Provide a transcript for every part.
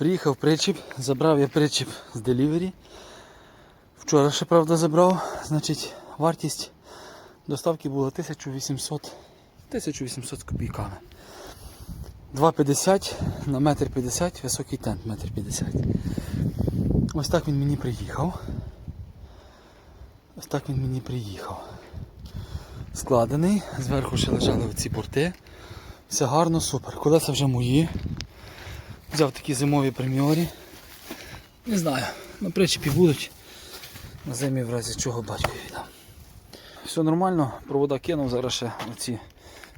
Приїхав причіп, забрав я причіп з делівері. Вчора ще, правда, забрав. Значить, вартість доставки була 1800, 1800 з копійками. 2,50 на метр 50, високий тент метр 50. Ось так він мені приїхав. Ось так він мені приїхав. Складений, зверху ще лежали оці борти. Все гарно, супер. Колеса вже мої. Взяв такі зимові преміорі. Не знаю, на причепі будуть. На зимі в разі чого батькові віддам. Все нормально, провода кинув, зараз ще оці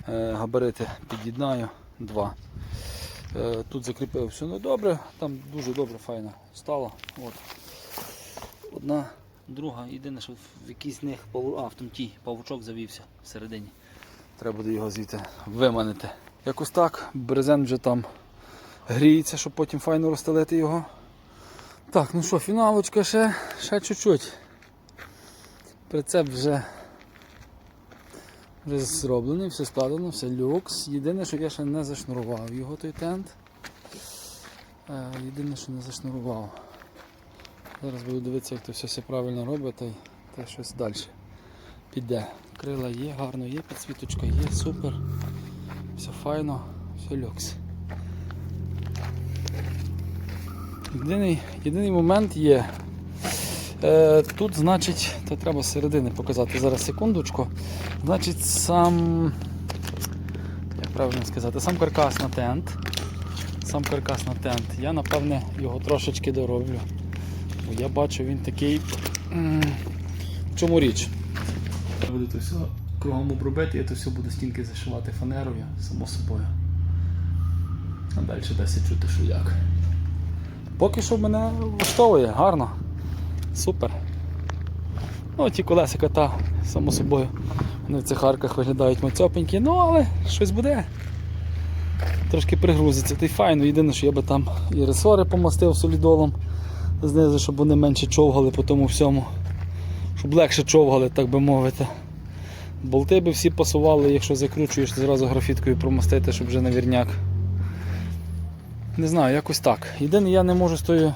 е, габарити під'єднаю. Два. Е, тут закріпив все ну, добре, там дуже добре, файно стало. От. Одна, друга, єдине, що в якийсь з них а, в тій павучок завівся всередині. Треба буде його звідти виманити. Якось так, брезент вже там гріється, щоб потім файно розстелити його. Так, ну що, фіналочка ще, ще чуть-чуть. Прицеп вже, вже зроблений, все складено, все люкс. Єдине, що я ще не зашнурував його той тент. Е, Єдине, що не зашнурував. Зараз буду дивитися, як то все, все правильно робить, та й та щось далі піде. Крила є, гарно є, підсвіточка є, супер. Все файно, все люкс. Єдиний, єдиний момент є. Е, тут, значить, то треба середини показати зараз секундочку. Значить, сам, як правильно сказати, сам каркас на тент. Сам каркас на тент. Я напевне його трошечки дороблю. Бо я бачу він такий. В чому річ? Буду то все кругом обробити, я то все буду стінки зашивати фанерою, само собою. А далі дасть чути, що як. Поки що мене влаштовує, гарно. Супер. Ну, ті колесика та, само собою. Вони в цих арках виглядають мацьопенькі, ну але щось буде. Трошки пригрузиться, та й файно. Єдине, що я би там і ресори помастив солідолом знизу, щоб вони менше човгали по тому всьому. Щоб легше човгали, так би мовити. Болти би всі пасували, якщо закручуєш, зразу графіткою промастити, щоб вже на вірняк. Не знаю, якось так. Єдине, я не можу з тою.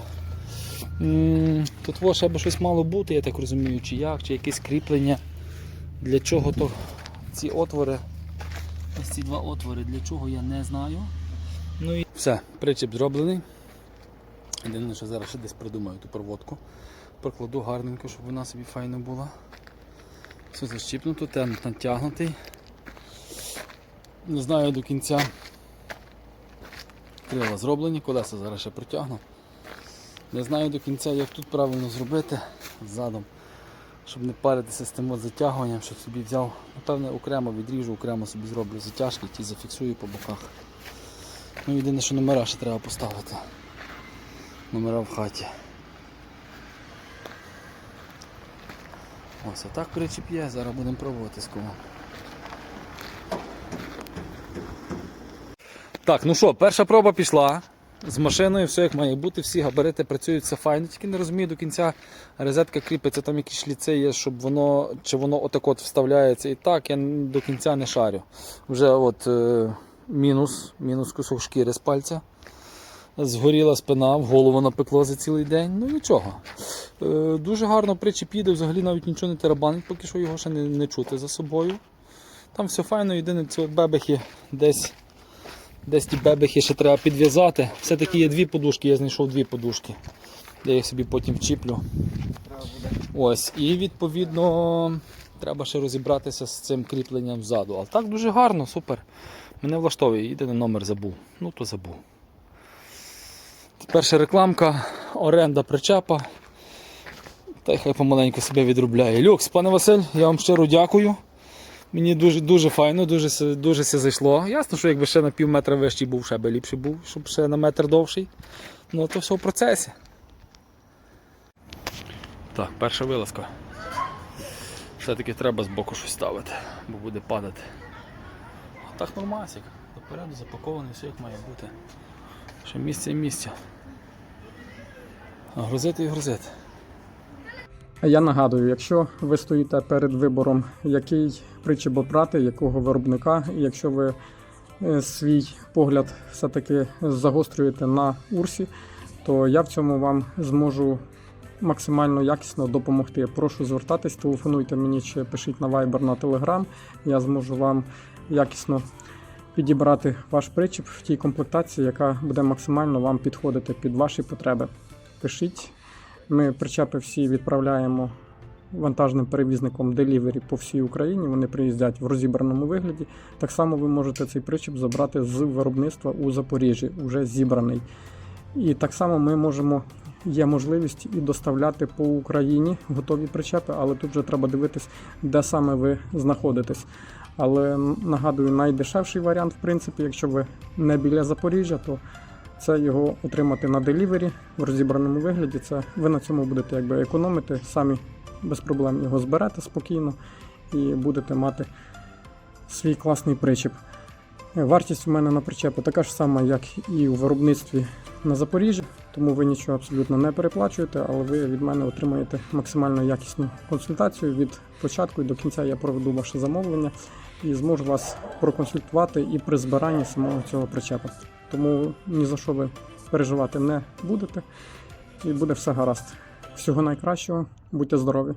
Тут во ще би щось мало бути, я так розумію, чи як, чи якесь кріплення. Для чого то ці отвори. Ось ці два отвори, для чого я не знаю. Ну і все, причіп зроблений. Єдине, що зараз ще десь придумаю ту проводку. Прокладу гарненько, щоб вона собі файно була. Все защіпнуто, тент натягнутий. Не знаю до кінця. Крила зроблені, колеса зараз ще протягну. Не знаю до кінця, як тут правильно зробити задом, щоб не паритися з тим от затягуванням, щоб собі взяв, напевне, окремо відріжу, окремо собі зроблю затяжки, ті зафіксую по боках. Ну єдине, що номера ще треба поставити. Номера в хаті. Ось, а так причіп є, зараз будемо пробувати з кого. Так, ну що, перша проба пішла. З машиною все як має бути, всі габарити працюють, все файно, тільки не розумію до кінця. Розетка кріпиться, там якісь шліци є, щоб воно, чи воно отак от вставляється і так, я до кінця не шарю. Вже от е, мінус, мінус кусок шкіри з пальця. Згоріла спина, в голову напекло за цілий день. Ну нічого. Е, дуже гарно причіп їде, взагалі навіть нічого не тарабанить, поки що його ще не, не чути за собою. Там все файно, єдине ці бебехи десь. Десь ті бебехи ще треба підв'язати. Все-таки є дві подушки, я знайшов дві подушки. Я їх собі потім вчіплю. Ось. І відповідно треба ще розібратися з цим кріпленням ззаду. Але так дуже гарно, супер. Мене влаштовує, єдиний номер забув. Ну то забув. Перша рекламка, оренда причепа. Та й хай помаленьку себе відробляє. Люкс, пане Василь, я вам щиро дякую. Мені дуже дуже файно, дуже, дуже все зайшло. Ясно, що якби ще на пів метра вищий був, ще би ліпший був, щоб ще на метр довший. Ну то все в процесі. Так, перша вилазка. Все-таки треба з боку щось ставити, бо буде падати. А так нормасик. Допереду запакований, все як має бути. Ще місце і місце. А грузити і грузити. Я нагадую, якщо ви стоїте перед вибором, який причіп обрати, якого виробника, і якщо ви е, свій погляд все-таки загострюєте на урсі, то я в цьому вам зможу максимально якісно допомогти. Прошу звертатись, телефонуйте мені чи пишіть на Viber на Telegram. Я зможу вам якісно підібрати ваш причіп в тій комплектації, яка буде максимально вам підходити під ваші потреби. Пишіть. Ми причепи всі відправляємо вантажним перевізником Delivery по всій Україні. Вони приїздять в розібраному вигляді. Так само ви можете цей причіп забрати з виробництва у Запоріжжі, уже зібраний. І так само ми можемо, є можливість і доставляти по Україні готові причепи, але тут вже треба дивитись, де саме ви знаходитесь. Але нагадую, найдешевший варіант, в принципі, якщо ви не біля Запоріжжя, то це його отримати на делівері в розібраному вигляді. Це ви на цьому будете якби економити, самі без проблем його зберете спокійно і будете мати свій класний причіп. Е, Вартість у мене на причепи така ж сама, як і у виробництві на Запоріжжі, тому ви нічого абсолютно не переплачуєте, але ви від мене отримаєте максимально якісну консультацію. Від початку до кінця я проведу ваше замовлення і зможу вас проконсультувати і при збиранні самого цього причепа. Тому ні за що ви переживати не будете, і буде все гаразд. Всього найкращого, будьте здорові!